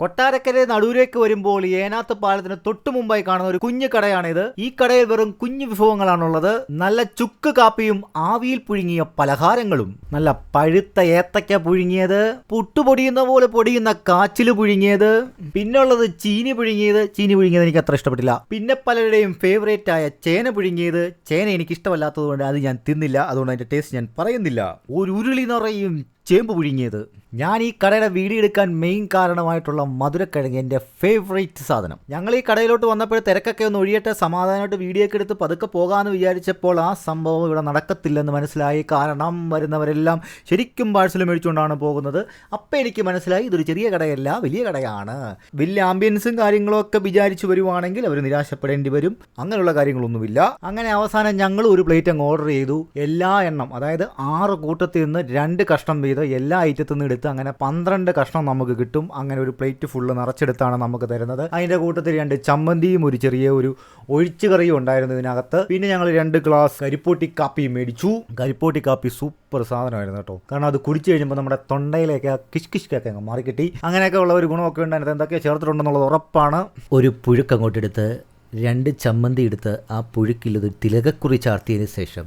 കൊട്ടാരക്കര നടൂരേക്ക് വരുമ്പോൾ ഏനാത്ത് പാലത്തിന് തൊട്ടു മുമ്പായി കാണുന്ന ഒരു കുഞ്ഞു കടയാണിത്. ഈ കടയിൽ വെറും കുഞ്ഞു വിഭവങ്ങളാണുള്ളത്. നല്ല ചുക്ക് കാപ്പിയും ആവിയിൽ പുഴുങ്ങിയ പലഹാരങ്ങളും. നല്ല പഴുത്ത ഏത്തക്ക പുഴുങ്ങിയത്. പുട്ടുപൊടിയുന്ന പോലെ പൊടിയുന്ന കാച്ചിൽ പുഴുങ്ങിയത്. പിന്നെ ഉള്ളത് ചീനി പുഴുങ്ങിയത്. ചീനി പുഴുങ്ങിയത് എനിക്ക് അത്ര ഇഷ്ടപ്പെട്ടില്ല. പിന്നെ പലരുടെയും ഫേവറേറ്റ് ആയ ചേന പുഴുങ്ങിയത്. ചേന എനിക്ക് ഇഷ്ടമല്ലാത്തതുകൊണ്ട് അത് ഞാൻ തിന്നില്ല. അതുകൊണ്ട് അതിന്റെ ടേസ്റ്റ് ഞാൻ പറയുന്നില്ല. ഒരു ഉരുളി നിറയും ചേമ്പ് പുഴുങ്ങിയത്. ഞാൻ ഈ കടയുടെ വീഡിയോ എടുക്കാൻ മെയിൻ കാരണമായിട്ടുള്ള മധുരക്കിഴങ്ങ് എന്റെ ഫേവറേറ്റ് സാധനം. ഞങ്ങൾ ഈ കടയിലോട്ട് വന്നപ്പോൾ തിരക്കൊക്കെ ഒന്ന് ഒഴിയട്ടെ സമാധാനമായിട്ട് വീഡിയോ ഒക്കെ എടുത്ത് പതുക്കെ പോകാമെന്ന് വിചാരിച്ചപ്പോൾ ആ സംഭവം ഇവിടെ നടക്കത്തില്ലെന്ന് മനസ്സിലായി. കാരണം വരുന്നവരെല്ലാം ശരിക്കും പാഴ്സൽ മേടിച്ചുകൊണ്ടാണ് പോകുന്നത്. അപ്പം എനിക്ക് മനസ്സിലായി ഇതൊരു ചെറിയ കടയല്ല വലിയ കടയാണ്. വലിയ ആംബിയൻസും കാര്യങ്ങളൊക്കെ വിചാരിച്ചു വരുവാണെങ്കിൽ അവർ നിരാശപ്പെടേണ്ടി വരും. അങ്ങനെയുള്ള കാര്യങ്ങളൊന്നുമില്ല. അങ്ങനെ അവസാനം ഞങ്ങൾ ഒരു പ്ലേറ്റ് അങ്ങ് ഓർഡർ ചെയ്തു. എല്ലാ എണ്ണം അതായത് ആറ് കൂട്ടത്തിൽ നിന്ന് രണ്ട് കഷ്ണം വീതം എല്ലാ ഐറ്റത്തിൽ നിന്ന് എടുത്ത് അങ്ങനെ പന്ത്രണ്ട് കഷ്ണം നമുക്ക് കിട്ടും. അങ്ങനെ ഒരു പ്ലേറ്റ് ഫുള്ള് നിറച്ചെടുത്താണ് നമുക്ക് തരുന്നത്. അതിന്റെ കൂട്ടത്തിൽ രണ്ട് ചമ്മന്തിയും ഒരു ചെറിയ ഒരു ഒഴിച്ചു കറിയും ഉണ്ടായിരുന്നു ഇതിനകത്ത്. പിന്നെ ഞങ്ങൾ രണ്ട് ഗ്ലാസ് കരിപ്പൂട്ടി കാപ്പി മേടിച്ചു. കരിപ്പൂട്ടി കാപ്പി സൂപ്പർ സാധനമായിരുന്നു കേട്ടോ. കാരണം അത് കുടിച്ചു കഴിഞ്ഞപ്പോൾ നമ്മുടെ തൊണ്ടയിലേക്ക് കിഷ് കിഷ്കൊക്കെ അങ്ങ് മാറിക്കിട്ടി. അങ്ങനെയൊക്കെ ഉള്ള ഒരു ഗുണമൊക്കെ ഉണ്ട്. അതിനകത്ത് എന്തൊക്കെ ചേർത്തിട്ടുണ്ടെന്നുള്ളത് ഉറപ്പാണ്. ഒരു പുഴുക്ക് അങ്ങോട്ടെടുത്ത് രണ്ട് ചമ്മന്തി എടുത്ത് ആ പുഴുക്കിലത് തിലകക്കുറി ചാർത്തിയതിന് ശേഷം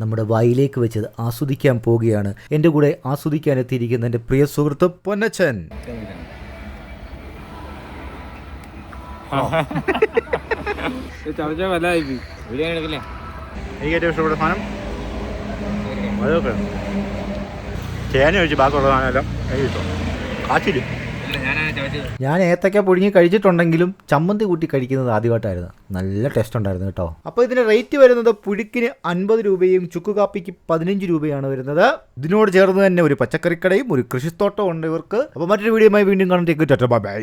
നമ്മുടെ വായിലേക്ക് വെച്ചത് ആസ്വദിക്കാൻ പോവുകയാണ്. എന്റെ കൂടെ ആസ്വദിക്കാൻ എത്തിയിരിക്കുന്ന എന്റെ പ്രിയ സുഹൃത്ത് പൊന്നച്ചൻ. എനിക്ക് ഏറ്റവും ഇഷ്ടപ്പെട്ട സാധനം. ചേന ഒഴിച്ച് ബാക്കിയുള്ള സാധനമെല്ലാം എനിക്ക് ഇഷ്ടം കാച്ചിൽ. ഞാൻ ഏത്തക്ക പുഴുങ്ങി കഴിച്ചിട്ടുണ്ടെങ്കിലും ചമ്മന്തി കൂട്ടി കഴിക്കുന്നത് ആദ്യമായിട്ടായിരുന്നു. നല്ല ടേസ്റ്റ് ഉണ്ടായിരുന്നു കേട്ടോ. അപ്പോൾ ഇതിന്റെ റേറ്റ് വരുന്നത് പുഴുക്കിന് അൻപത് രൂപയും ചുക്ക് കാപ്പിക്ക് പതിനഞ്ച് രൂപയാണ് വരുന്നത്. ഇതിനോട് ചേർന്ന് തന്നെ ഒരു പച്ചക്കറിക്കടയും ഒരു കൃഷിത്തോട്ടവും ഉണ്ട് ഇവർക്ക്. അപ്പോൾ മറ്റൊരു വീഡിയോയുമായി വീണ്ടും കാണുന്നേക്ക് ബൈ